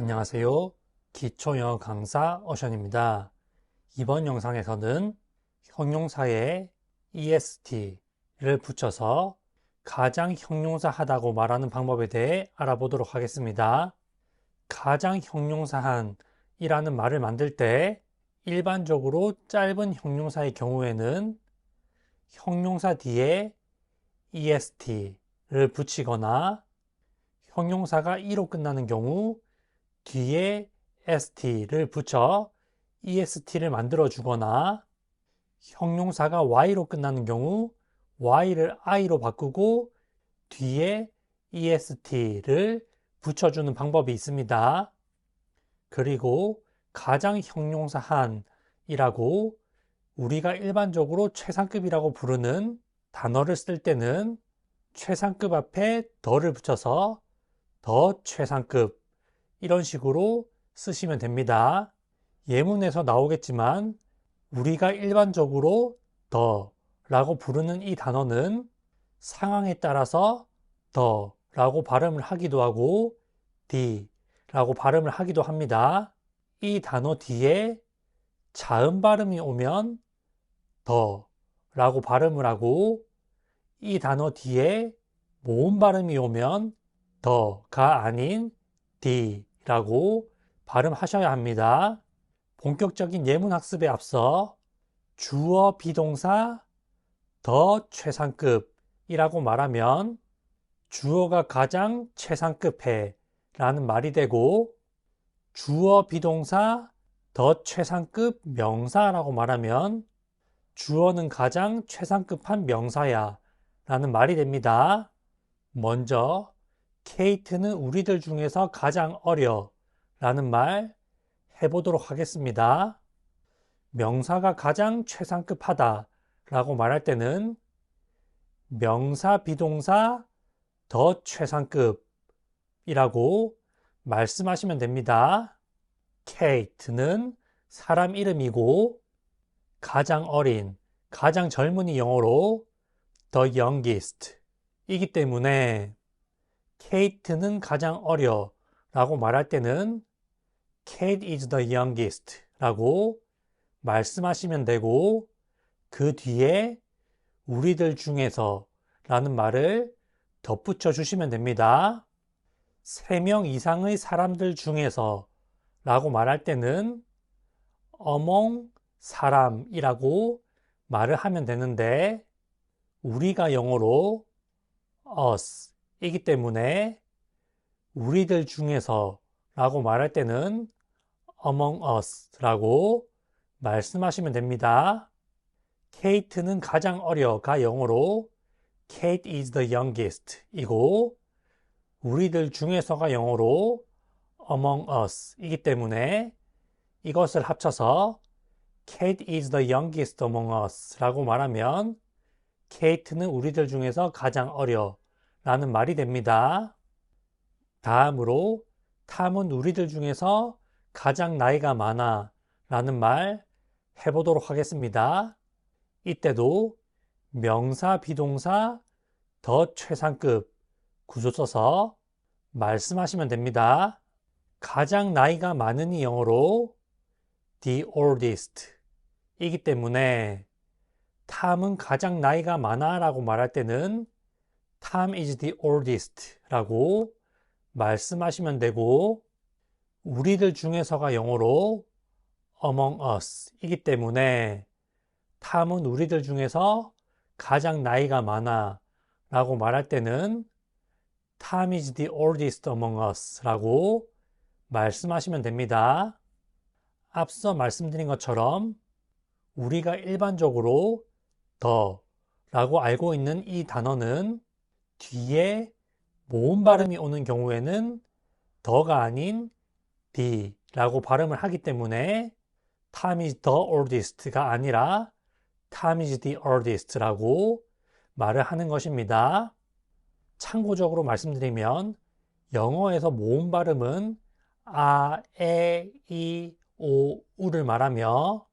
안녕하세요. 기초영어 강사 어션입니다. 이번 영상에서는 형용사에 est를 붙여서 가장 형용사하다고 말하는 방법에 대해 알아보도록 하겠습니다. 가장 형용사한 이라는 말을 만들 때 일반적으로 짧은 형용사의 경우에는 형용사 뒤에 est를 붙이거나 형용사가 e로 끝나는 경우 뒤에 st를 붙여 est를 만들어 주거나 형용사가 y로 끝나는 경우 y를 i로 바꾸고 뒤에 est를 붙여주는 방법이 있습니다. 그리고 가장 형용사한이라고 우리가 일반적으로 최상급이라고 부르는 단어를 쓸 때는 최상급 앞에 더를 붙여서 더 최상급 이런 식으로 쓰시면 됩니다. 예문에서 나오겠지만 우리가 일반적으로 더 라고 부르는 이 단어는 상황에 따라서 더 라고 발음을 하기도 하고 디 라고 발음을 하기도 합니다. 이 단어 뒤에 자음 발음이 오면 더 라고 발음을 하고 이 단어 뒤에 모음 발음이 오면 더가 아닌 디 라고 발음하셔야 합니다. 본격적인 예문 학습에 앞서 주어 비동사 더 최상급이라고 말하면 주어가 가장 최상급해 라는 말이 되고 주어 비동사 더 최상급 명사라고 말하면 주어는 가장 최상급한 명사야 라는 말이 됩니다. 먼저 케이트는 우리들 중에서 가장 어려 라는 말 해보도록 하겠습니다. 명사가 가장 최상급 하다 라고 말할 때는 명사 비동사 더 최상급이라고 말씀하시면 됩니다. 케이트는 사람 이름이고 가장 어린, 가장 젊은이 영어로 the youngest 이기 때문에 케이트는 가장 어려 라고 말할 때는 Kate is the youngest 라고 말씀하시면 되고 그 뒤에 우리들 중에서 라는 말을 덧붙여 주시면 됩니다. 3명 이상의 사람들 중에서 라고 말할 때는 among 사람이라고 말을 하면 되는데 우리가 영어로 us 이기 때문에 우리들 중에서 라고 말할 때는 among us 라고 말씀하시면 됩니다. 케이트는 가장 어려가 영어로 Kate is the youngest 이고 우리들 중에서가 영어로 among us 이기 때문에 이것을 합쳐서 Kate is the youngest among us 라고 말하면 케이트는 우리들 중에서 가장 어려 라는 말이 됩니다. 다음으로 탐은 우리들 중에서 가장 나이가 많아 라는 말 해보도록 하겠습니다. 이때도 명사, 비동사, 더 최상급 구조 써서 말씀하시면 됩니다. 가장 나이가 많으니 영어로 the oldest 이기 때문에 탐은 가장 나이가 많아 라고 말할 때는 Tom is the oldest 라고 말씀하시면 되고 우리들 중에서가 영어로 among us 이기 때문에 탐은 우리들 중에서 가장 나이가 많아 라고 말할 때는 Tom is the oldest among us 라고 말씀하시면 됩니다. 앞서 말씀드린 것처럼 우리가 일반적으로 더 라고 알고 있는 이 단어는 뒤에 모음 발음이 오는 경우에는 더가 아닌 D라고 발음을 하기 때문에 Tom is the oldest가 아니라 Tom is the oldest라고 말을 하는 것입니다. 참고적으로 말씀드리면 영어에서 모음 발음은 아, 에, 이, 오, 우를 말하며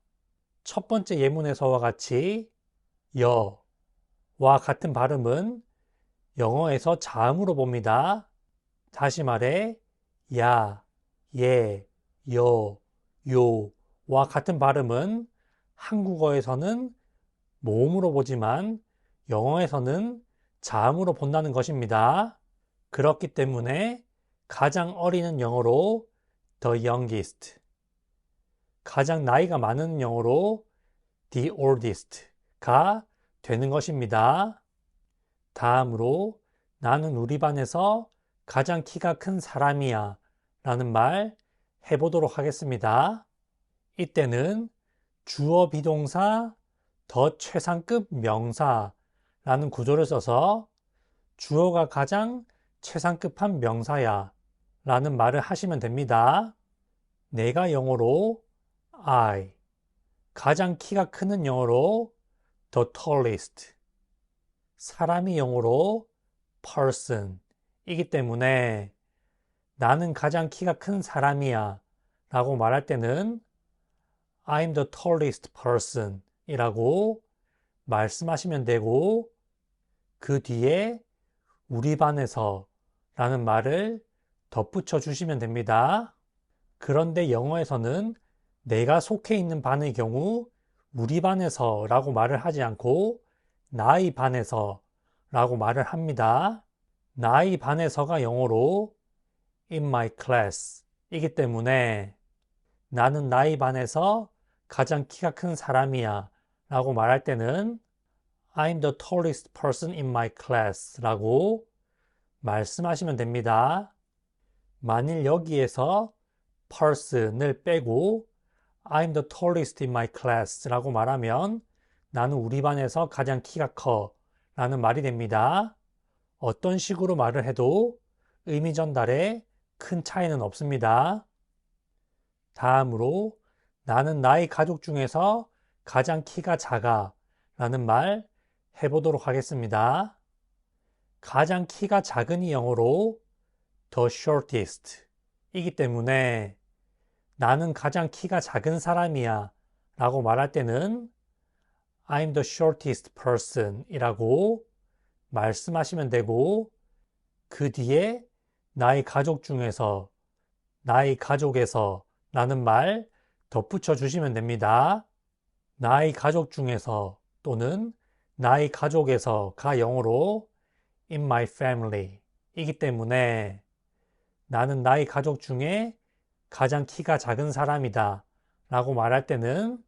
첫 번째 예문에서와 같이 여와 같은 발음은 영어에서 자음으로 봅니다. 다시 말해 야, 예, 여, 요와 같은 발음은 한국어에서는 모음으로 보지만 영어에서는 자음으로 본다는 것입니다. 그렇기 때문에 가장 어리는 영어로 the youngest, 가장 나이가 많은 영어로 the oldest가 되는 것입니다. 다음으로 나는 우리 반에서 가장 키가 큰 사람이야 라는 말 해보도록 하겠습니다. 이때는 주어 비동사 더 최상급 명사라는 구조를 써서 주어가 가장 최상급한 명사야 라는 말을 하시면 됩니다. 내가 영어로 I, 가장 키가 크는 영어로 the tallest, 사람이 영어로 person 이기 때문에 나는 가장 키가 큰 사람이야 라고 말할 때는 I'm the tallest person 이라고 말씀하시면 되고 그 뒤에 우리 반에서 라는 말을 덧붙여 주시면 됩니다. 그런데 영어에서는 내가 속해 있는 반의 경우 우리 반에서 라고 말을 하지 않고 나의 반에서 라고 말을 합니다. 나의 반에서가 영어로 in my class 이기 때문에 나는 나의 반에서 가장 키가 큰 사람이야 라고 말할 때는 I'm the tallest person in my class 라고 말씀하시면 됩니다. 만일 여기에서 person을 빼고 I'm the tallest in my class 라고 말하면 나는 우리 반에서 가장 키가 커 라는 말이 됩니다. 어떤 식으로 말을 해도 의미 전달에 큰 차이는 없습니다. 다음으로 나는 나의 가족 중에서 가장 키가 작아 라는 말 해보도록 하겠습니다. 가장 키가 작은이 영어로 the shortest 이기 때문에 나는 가장 키가 작은 사람이야 라고 말할 때는 I'm the shortest person 이라고 말씀하시면 되고 그 뒤에 나의 가족 중에서 나의 가족에서 라는 말 덧붙여 주시면 됩니다. 나의 가족 중에서 또는 나의 가족에서가 영어로 in my family 이기 때문에 나는 나의 가족 중에 가장 키가 작은 사람이다 라고 말할 때는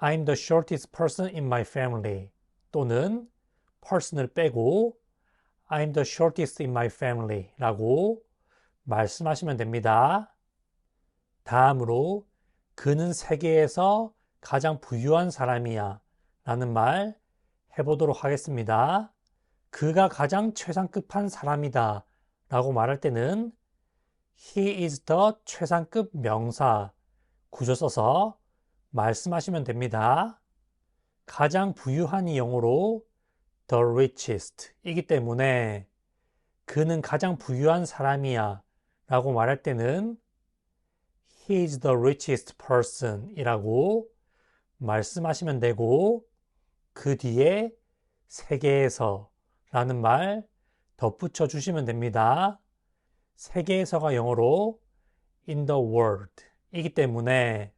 I'm the shortest person in my family 또는 person을 빼고 I'm the shortest in my family 라고 말씀하시면 됩니다. 다음으로 그는 세계에서 가장 부유한 사람이야 라는 말 해보도록 하겠습니다. 그가 가장 최상급한 사람이다 라고 말할 때는 He is the 최상급 명사 구조 써서 말씀하시면 됩니다. 가장 부유한이 영어로 the richest 이기 때문에 그는 가장 부유한 사람이야 라고 말할 때는 he is the richest person 이라고 말씀하시면 되고 그 뒤에 세계에서 라는 말 덧붙여 주시면 됩니다. 세계에서가 영어로 in the world 이기 때문에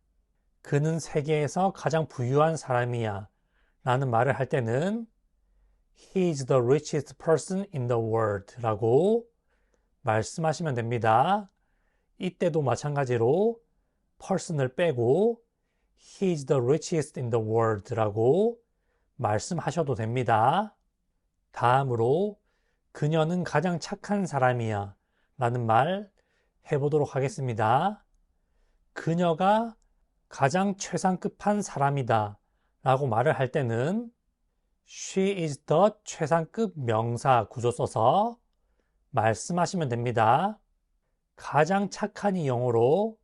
그는 세계에서 가장 부유한 사람이야 라는 말을 할 때는 He is the richest person in the world 라고 말씀하시면 됩니다. 이때도 마찬가지로 person을 빼고 He is the richest in the world 라고 말씀하셔도 됩니다. 다음으로 그녀는 가장 착한 사람이야 라는 말 해보도록 하겠습니다. 그녀가 가장 최상급한 사람이다 라고 말을 할 때는 She is the 최상급 명사 구조 써서 말씀하시면 됩니다. 가장 착한이 영어로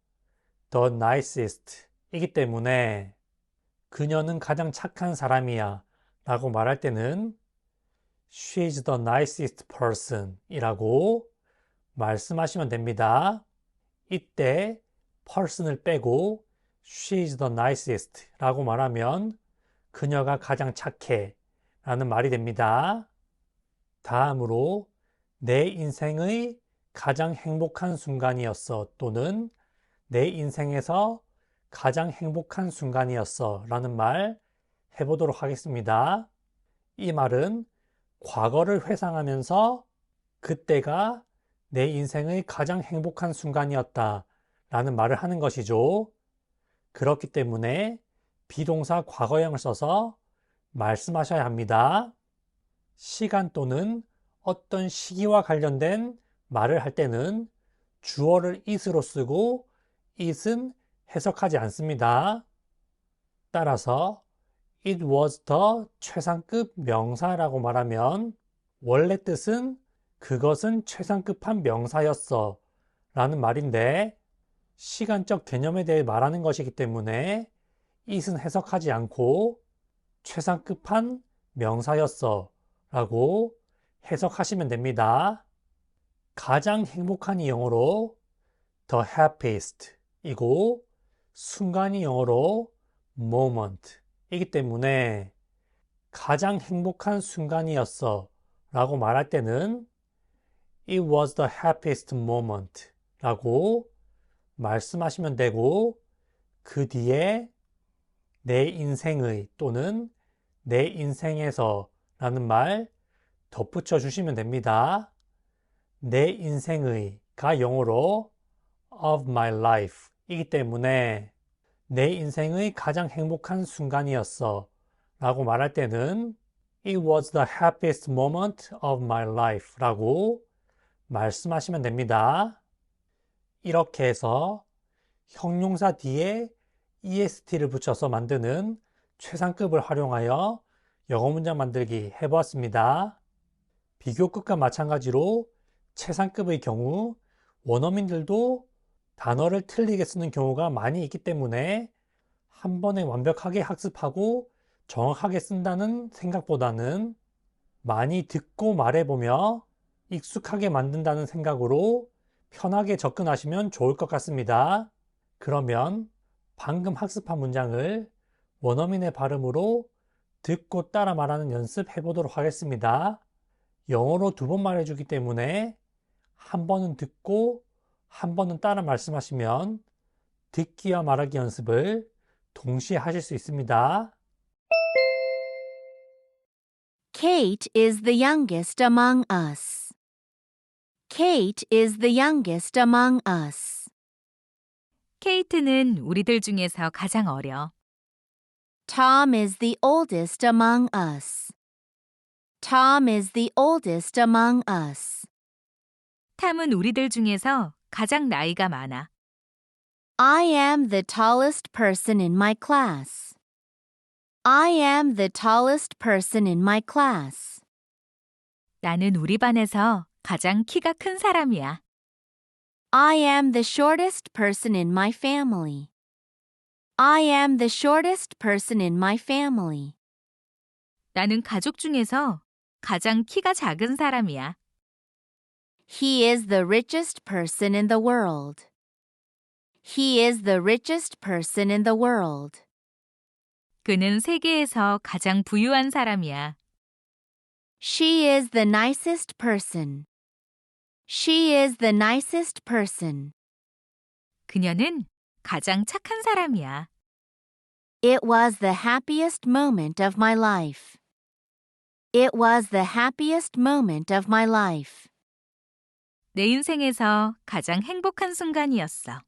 the nicest 이기 때문에 그녀는 가장 착한 사람이야 라고 말할 때는 She is the nicest person 이라고 말씀하시면 됩니다. 이때 person을 빼고 She is the nicest 라고 말하면 그녀가 가장 착해 라는 말이 됩니다. 다음으로 내 인생의 가장 행복한 순간이었어 또는 내 인생에서 가장 행복한 순간이었어 라는 말 해보도록 하겠습니다. 이 말은 과거를 회상하면서 그때가 내 인생의 가장 행복한 순간이었다 라는 말을 하는 것이죠. 그렇기 때문에 비동사 과거형을 써서 말씀하셔야 합니다. 시간 또는 어떤 시기와 관련된 말을 할 때는 주어를 it으로 쓰고 it은 해석하지 않습니다. 따라서 it was the 최상급 명사라고 말하면 원래 뜻은 그것은 최상급한 명사였어 라는 말인데 시간적 개념에 대해 말하는 것이기 때문에 it은 해석하지 않고 최상급한 명사였어 라고 해석하시면 됩니다. 가장 행복한 이 영어로 the happiest 이고 순간이 영어로 moment 이기 때문에 가장 행복한 순간이었어 라고 말할 때는 it was the happiest moment 라고 말씀하시면 되고 그 뒤에 내 인생의 또는 내 인생에서 라는 말 덧붙여 주시면 됩니다. 내 인생의 가 영어로 of my life 이기 때문에 내 인생의 가장 행복한 순간이었어 라고 말할 때는 It was the happiest moment of my life 라고 말씀하시면 됩니다. 이렇게 해서 형용사 뒤에 est를 붙여서 만드는 최상급을 활용하여 영어 문장 만들기 해보았습니다. 비교급과 마찬가지로 최상급의 경우 원어민들도 단어를 틀리게 쓰는 경우가 많이 있기 때문에 한 번에 완벽하게 학습하고 정확하게 쓴다는 생각보다는 많이 듣고 말해보며 익숙하게 만든다는 생각으로 편하게 접근하시면 좋을 것 같습니다. 그러면 방금 학습한 문장을 원어민의 발음으로 듣고 따라 말하는 연습 해보도록 하겠습니다. 영어로 두 번 말해주기 때문에 한 번은 듣고 한 번은 따라 말씀하시면 듣기와 말하기 연습을 동시에 하실 수 있습니다. Kate is the youngest among us. Kate is the youngest among us. 케이트는 우리들 중에서 가장 어려. Tom is the oldest among us. Tom is the oldest among us. 탐은 우리들 중에서 가장 나이가 많아. I am the tallest person in my class. I am the tallest person in my class. 나는 우리 반에서 가장 키가 큰 사람이야. I am the shortest person in my family. I am the shortest person in my family. 나는 가족 중에서 가장 키가 작은 사람이야. He is the richest person in the world. He is the richest person in the world. 그는 세계에서 가장 부유한 사람이야. She is the nicest person. She is the nicest person. 그녀는 가장 착한 사람이야. It was the happiest moment of my life. It was the happiest moment of my life. 내 인생에서 가장 행복한 순간이었어.